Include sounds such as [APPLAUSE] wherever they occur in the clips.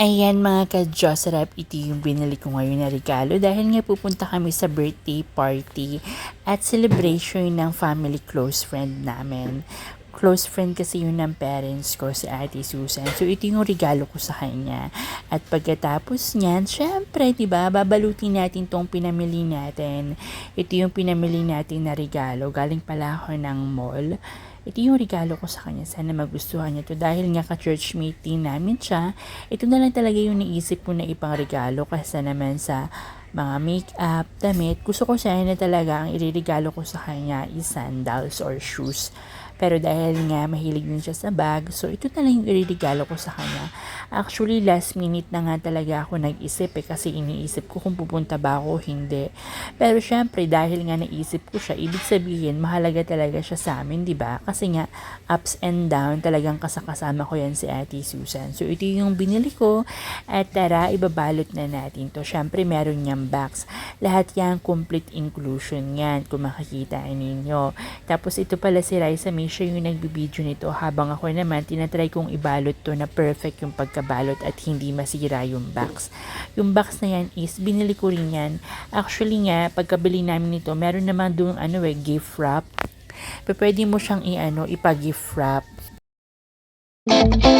Ayan mga ka-Jocerap, ito yung binili ko ngayon na regalo dahil nga pupunta kami sa birthday party at celebration ng family close friend namin. Close friend kasi yun ng parents ko, si Ate Susan. So, ito yung regalo ko sa kanya. At pagkatapos niyan, syempre, di ba, babalutin natin tong pinamili natin. Ito yung pinamili natin na regalo. Galing pala ako ng mall. Ito yung regalo ko sa kanya. Sana magustuhan niya to dahil nga ka-church meeting namin siya. Ito na lang talaga yung naisip ko na ipang regalo kasi naman sa mga make-up, damit. Gusto ko sana talaga ang iririgalo ko sa kanya is sandals or shoes. Pero dahil nga mahilig din siya sa bag, so ito na lang yung iririgalo ko sa kanya. Actually, last minute na nga talaga ako nag-isip eh, kasi iniisip ko kung pupunta ba ako hindi. Pero syempre, dahil nga naisip ko siya, ibig sabihin, mahalaga talaga siya sa amin, di ba? Kasi nga, ups and down, talagang kasakasama ko yan si Ate Susan. So, ito yung binili ko. At tara, ibabalot na natin to. Syempre, meron niyang box. Lahat yan, complete inclusion yan, kung makikita ninyo. Tapos, ito pala si Raisa May, siya yung nagbibideo nito. Habang ako naman, tinatry kong ibalot to na perfect yung pagkabalot at hindi masira yung box. Yung box na yan is, binili ko rin yan. Actually nga, pagkabili namin nito, meron naman doon ano eh, gift wrap. Pero pwede mo siyang i-ano, ipa-gift wrap. Basta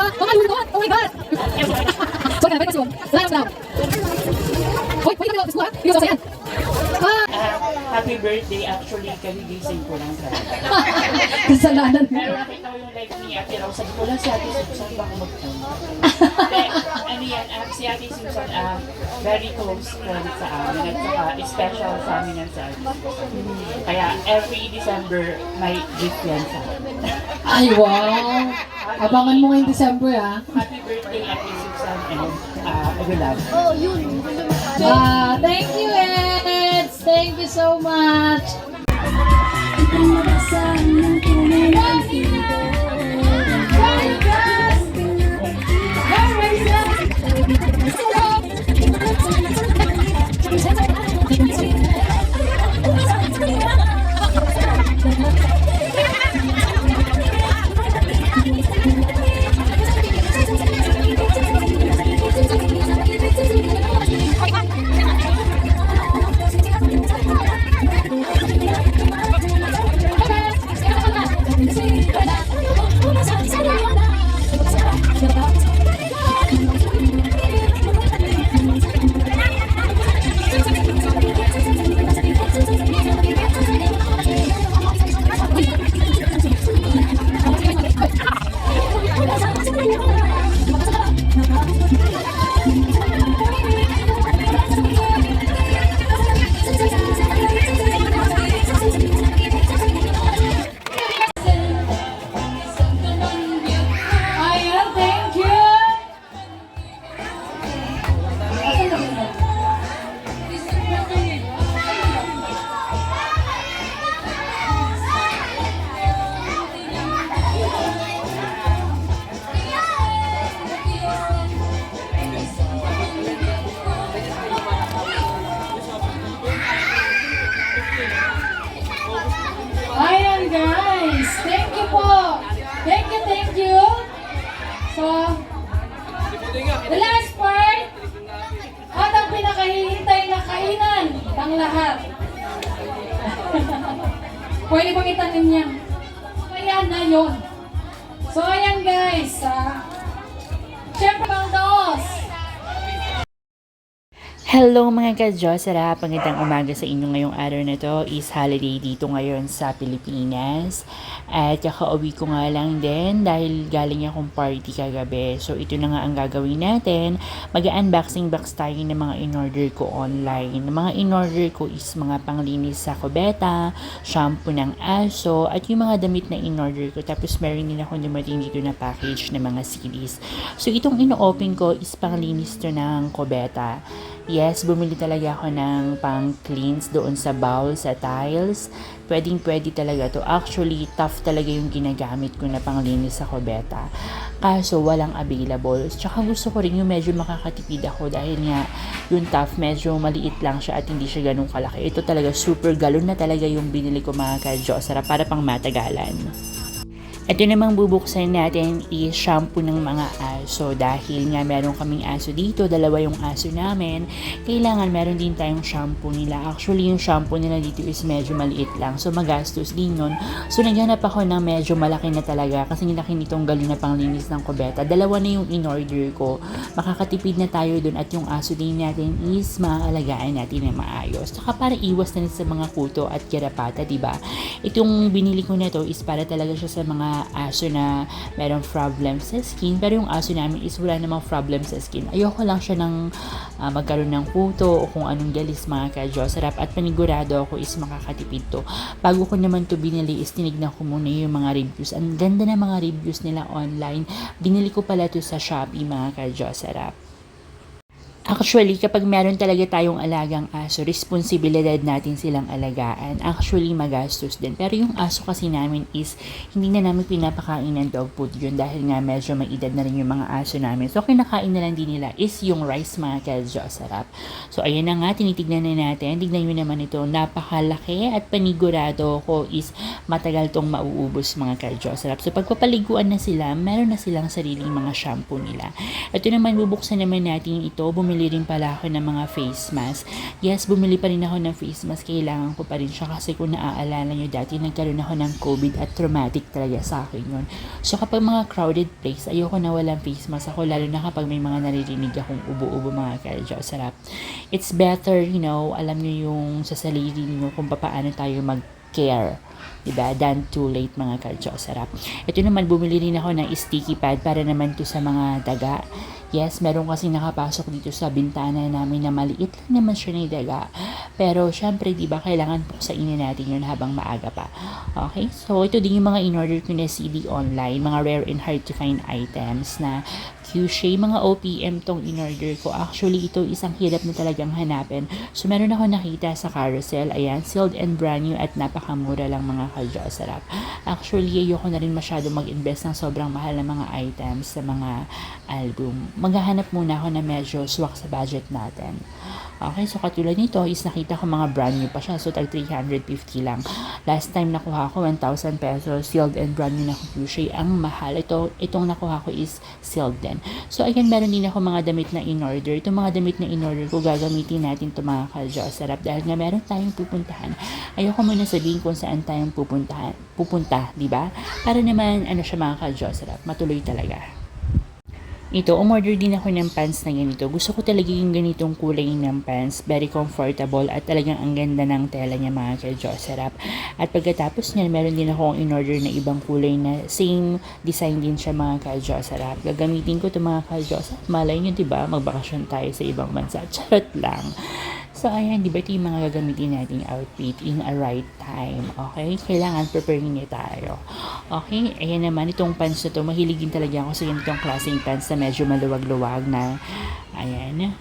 Wala. Wala siya. Oh my God. Sorry, na, pwede Wala na, Hoy, pwede ka ba? Hindi ko sasayan. Ah, happy birthday, actually, kaligising ko lang sa [LAUGHS] kasalanan. Pero nakita ko yung live ni Ate Rose, sabi ko lang si Ate Susan ba ako magpunta? [LAUGHS] Hindi, ano yan, ah, si Ate Susan, ah, very close friend sa amin, at saka special sa amin sa Susan. Kaya every December, may gift yan sa amin. [LAUGHS] Ay, wow. Abangan mo ngayong December, ah. Happy birthday, Ate Susan, and uh, Aguilar. Ah, thank you, Eds. Thank you so much. Kainan ng lahat. Pwede bang itanim niya? Ayan na yun. So, ayan guys. ah. Siyempre, pang daos. Hello mga ka-Josera! Pagandang umaga sa inyo ngayong araw na to is holiday dito ngayon sa Pilipinas. At kakauwi ko nga lang din dahil galing akong party kagabi. So ito na nga ang gagawin natin. Mag-unboxing box tayo ng mga in-order ko online. Mga in-order ko is mga panglinis sa kubeta, shampoo ng aso, at yung mga damit na in-order ko. Tapos meron din ako dumating dito na package ng mga CDs. So itong ino-open ko is panglinis to ng kubeta. Yes, bumili talaga ako ng pang cleans doon sa bowl, sa tiles. Pwedeng pwede talaga to. Actually, tough talaga yung ginagamit ko na panglinis sa kubeta. Kaso, walang available. Tsaka gusto ko rin yung medyo makakatipid ako dahil nga yung tough medyo maliit lang siya at hindi siya ganun kalaki. Ito talaga super galon na talaga yung binili ko mga ka-Josara para pang matagalan. Ito namang bubuksan natin is shampoo ng mga aso dahil nga meron kaming aso dito, dalawa yung aso namin. Kailangan meron din tayong shampoo nila. Actually, yung shampoo nila dito is medyo maliit lang. So, magastos din yun. So, naghanap ako ng medyo malaki na talaga kasi nilaki nitong galon na panglinis ng kubeta. Dalawa na yung in-order ko. Makakatipid na tayo dun at yung aso din natin is maaalagaan natin na maayos. Saka para iwas na sa mga kuto at kirapata, ba? Itong binili ko na to is para talaga siya sa mga aso na merong problem sa skin. Pero yung aso namin is wala namang problem sa skin. Ayoko lang siya ng ah, magkaroon ng kuto o kung anong galis mga ka-Josarap. At panigurado ako is makakatipid to. Bago ko naman to binili is tinignan ko muna yung mga reviews. Ang ganda ng mga reviews nila online. Binili ko pala to sa Shopee mga ka-Josarap. Actually, kapag meron talaga tayong alagang aso, responsibilidad natin silang alagaan. Actually, magastos din. Pero yung aso kasi namin is, hindi na namin pinapakain ng dog food yun dahil nga medyo may edad na rin yung mga aso namin. So, kinakain na lang din nila is yung rice mga kadyo. Sarap. So, ayan na nga, tinitignan na natin. Tignan nyo naman ito. Napakalaki at panigurado ko is matagal tong mauubos mga kadyo. Sarap. So, pagpapaliguan na sila, meron na silang sariling mga shampoo nila. Ito naman, bubuksan naman natin ito. Bumili rin pala ako ng mga face mask. Yes, bumili pa rin ako ng face mask. Kailangan ko pa rin siya kasi kung naaalala nyo dati, nagkaroon ako ng COVID at traumatic talaga sa akin yun. So kapag mga crowded place, ayoko na walang face mask ako, lalo na kapag may mga naririnig akong ubo-ubo mga kadyo. Sarap. It's better, you know, alam nyo yung sa sarili nyo kung paano tayo mag-care. Diba? Than too late mga kadyo. Sarap. Ito naman, bumili rin ako ng sticky pad para naman to sa mga daga. Yes, meron kasi nakapasok dito sa bintana namin na maliit lang naman siya na daga. Pero syempre, di ba, kailangan puksainin natin yun habang maaga pa. Okay? So, ito din yung mga in-order ko na CD online, mga rare and hard to find items na Qshay, mga OPM tong in-order ko. Actually, ito isang hirap na talagang hanapin. So, meron ako nakita sa carousel. Ayan, sealed and brand new at napakamura lang mga kadyo. Sarap. Actually, ayoko na rin masyado mag-invest ng sobrang mahal na mga items sa mga album. Maghahanap muna ako na medyo swak sa budget natin. Okay, so katulad nito is nakita ko mga brand new pa siya. So, tag 350 lang. Last time nakuha ko 1,000 pesos sealed and brand new na Qshay. Ang mahal. Ito, itong nakuha ko is sealed din. So, again, meron din ako mga damit na in-order. Itong mga damit na in-order ko, gagamitin natin ito mga kadyo. Sarap dahil nga meron tayong pupuntahan. Ayoko muna sabihin kung saan tayong pupuntahan, pupunta, di ba? Para naman, ano siya mga kadyo. Sarap. Matuloy talaga. Ito, umorder din ako ng pants na ganito. Gusto ko talaga yung ganitong kulay ng pants. Very comfortable at talagang ang ganda ng tela niya mga kadyo. Sarap. At pagkatapos niya, meron din akong in-order na ibang kulay na same design din siya mga kadyo. Sarap. Gagamitin ko ito mga kadyo. Sarap. Malay nyo, diba? Magbakasyon tayo sa ibang bansa. [LAUGHS] Charot lang. So, ayan, di ba ito yung mga gagamitin nating outfit in a right time. Okay? Kailangan preparing niya tayo. Okay? Ayan naman, itong pants na to, mahilig din talaga ako sa ganitong klaseng pants na medyo maluwag-luwag na, ayan,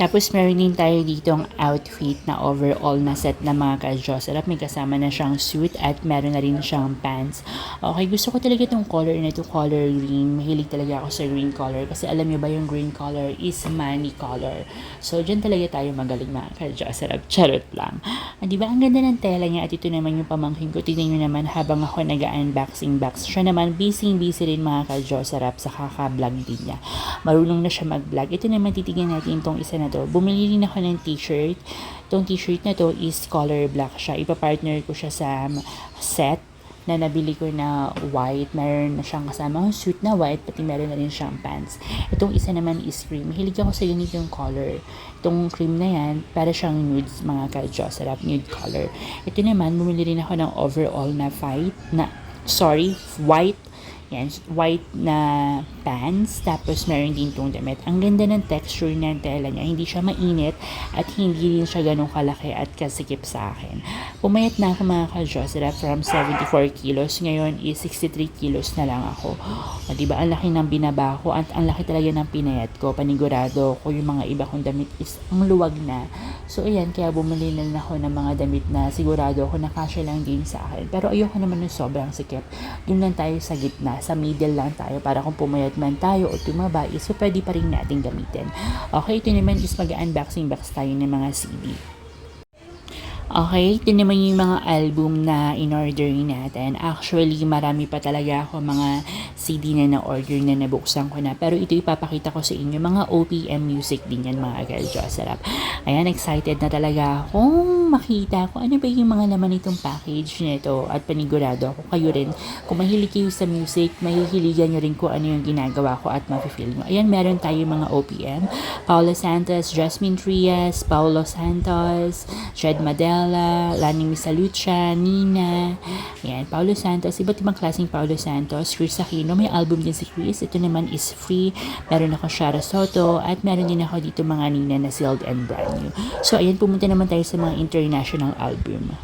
tapos meron din tayo ditong outfit na overall na set na mga ka-Jocelyn. May kasama na siyang suit at meron na rin siyang pants. Okay, gusto ko talaga itong color na ito, color green. Mahilig talaga ako sa green color kasi alam niyo ba yung green color is money color. So, dyan talaga tayo magaling mga ka-Jocelyn. Charot lang. Ah, di ba, ang ganda ng tela niya at ito naman yung pamangkin ko. Tignan nyo naman habang ako nag-unboxing box. Siya naman, busy-busy rin mga ka-Jocelyn sa kaka-vlog din niya. Marunong na siya mag-vlog. Ito naman, titignan natin itong isa na to. Bumili rin ako ng t-shirt. Itong t-shirt na to is color black siya. Ipa-partner ko siya sa set na nabili ko na white. Meron na siyang kasama suit na white, pati meron na rin siyang pants. Itong isa naman is cream. Hilig ako sa ganitong color. Itong cream na yan, para siyang nudes mga ka-Diyos. Sarap nude color. Ito naman, bumili rin ako ng overall na white, na, sorry, white yan, white na pants, tapos meron din tong damit. Ang ganda ng texture ng tela niya, hindi siya mainit at hindi rin siya ganun kalaki at kasikip sa akin. Pumayat na ako mga ka-Josera from 74 kilos, ngayon is 63 kilos na lang ako. O, diba, ang laki ng binaba ko at ang laki talaga ng pinayat ko, panigurado ko yung mga iba kong damit is ang luwag na. So, ayan, kaya bumili na ako ng mga damit na sigurado ako nakasya lang din sa akin. Pero ayoko naman ng sobrang sikip. Doon lang tayo sa gitna, sa middle lang tayo para kung pumayat man tayo o tumaba is so pwede pa rin natin gamitin. Okay, ito naman is mag-unboxing box tayo ng mga CD. Okay, ito naman yung mga album na in-order natin. Actually, marami pa talaga ako mga CD na na-order na nabuksan ko na. Pero ito ipapakita ko sa inyo, mga OPM music din yan mga Galjo. Sarap. Ayan, excited na talaga akong makita ko ano ba yung mga laman nitong package nito at panigurado ako kayo rin. Kung mahilig kayo sa music, mahihiligan nyo rin kung ano yung ginagawa ko at ma-feel nyo. Ayan, meron tayo mga OPM. Paolo Santos, Jasmine Trias, Paulo Santos, Jed Madela, Lani Misalucha, Nina, Ayan, Paulo Santos, iba't ibang klaseng Paulo Santos, Chris Aquino, may album din si Chris, ito naman is free, meron ako Shara Soto, at meron din ako dito mga Nina na sealed and brand new. So, ayan, pumunta naman tayo sa mga international album.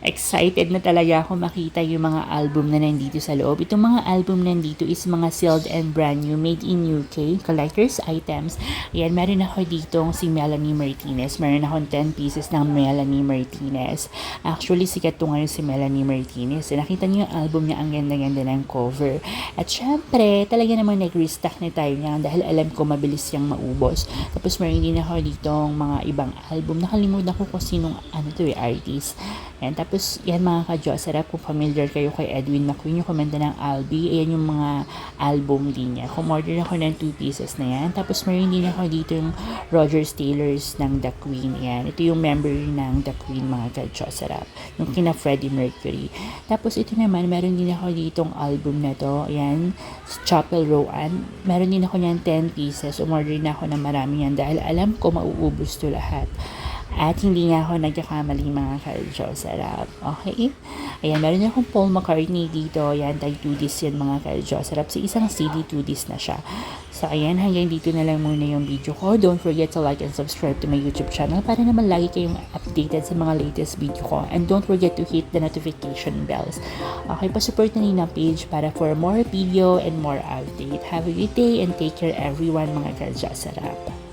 Excited na talaga ako makita yung mga album na nandito sa loob. Itong mga album nandito is mga sealed and brand new, made in UK, collector's items. Ayan, meron ako dito si Melanie Martinez. Meron akong 10 pieces ng Melanie Martinez. Actually, sikat to ngayon si Melanie Martinez. Nakita niyo yung album niya, ang ganda-ganda ng cover. At syempre, talaga namang nag-restock na tayo niya dahil alam ko mabilis siyang maubos. Tapos meron din ako dito mga ibang album. Nakalimutan ko kung sinong ano to eh, artist. Ayan, tapos yan mga ka-Josera, kung familiar kayo kay Edwin McQueen, yung kumanda ng Albi, ayan yung mga album din niya. Kumorder ako ng 2 pieces na yan. Tapos meron din ako dito yung Roger Taylor's ng The Queen. Ayan, ito yung member ng The Queen mga ka-Josera. Yung kina Freddie Mercury. Tapos ito naman, meron din ako ditong album na to. Ayan, Chapel Rowan. Meron din ako niyan 10 pieces. Umorder na ako ng marami yan dahil alam ko mauubos to lahat. At hindi nga ako nagkakamali mga ka-Diyos. Sarap. Okay? Ayan, meron akong Paul McCartney dito. Ayan, tag 2 disc yan mga ka-Diyos. Sarap. Sa isang CD 2 disc na siya. So, ayan, hanggang dito na lang muna yung video ko. Don't forget to like and subscribe to my YouTube channel para naman lagi kayong updated sa mga latest video ko. And don't forget to hit the notification bells. Okay, pa-support na rin ang page para for more video and more update. Have a good day and take care everyone mga ka-Diyos. Sarap.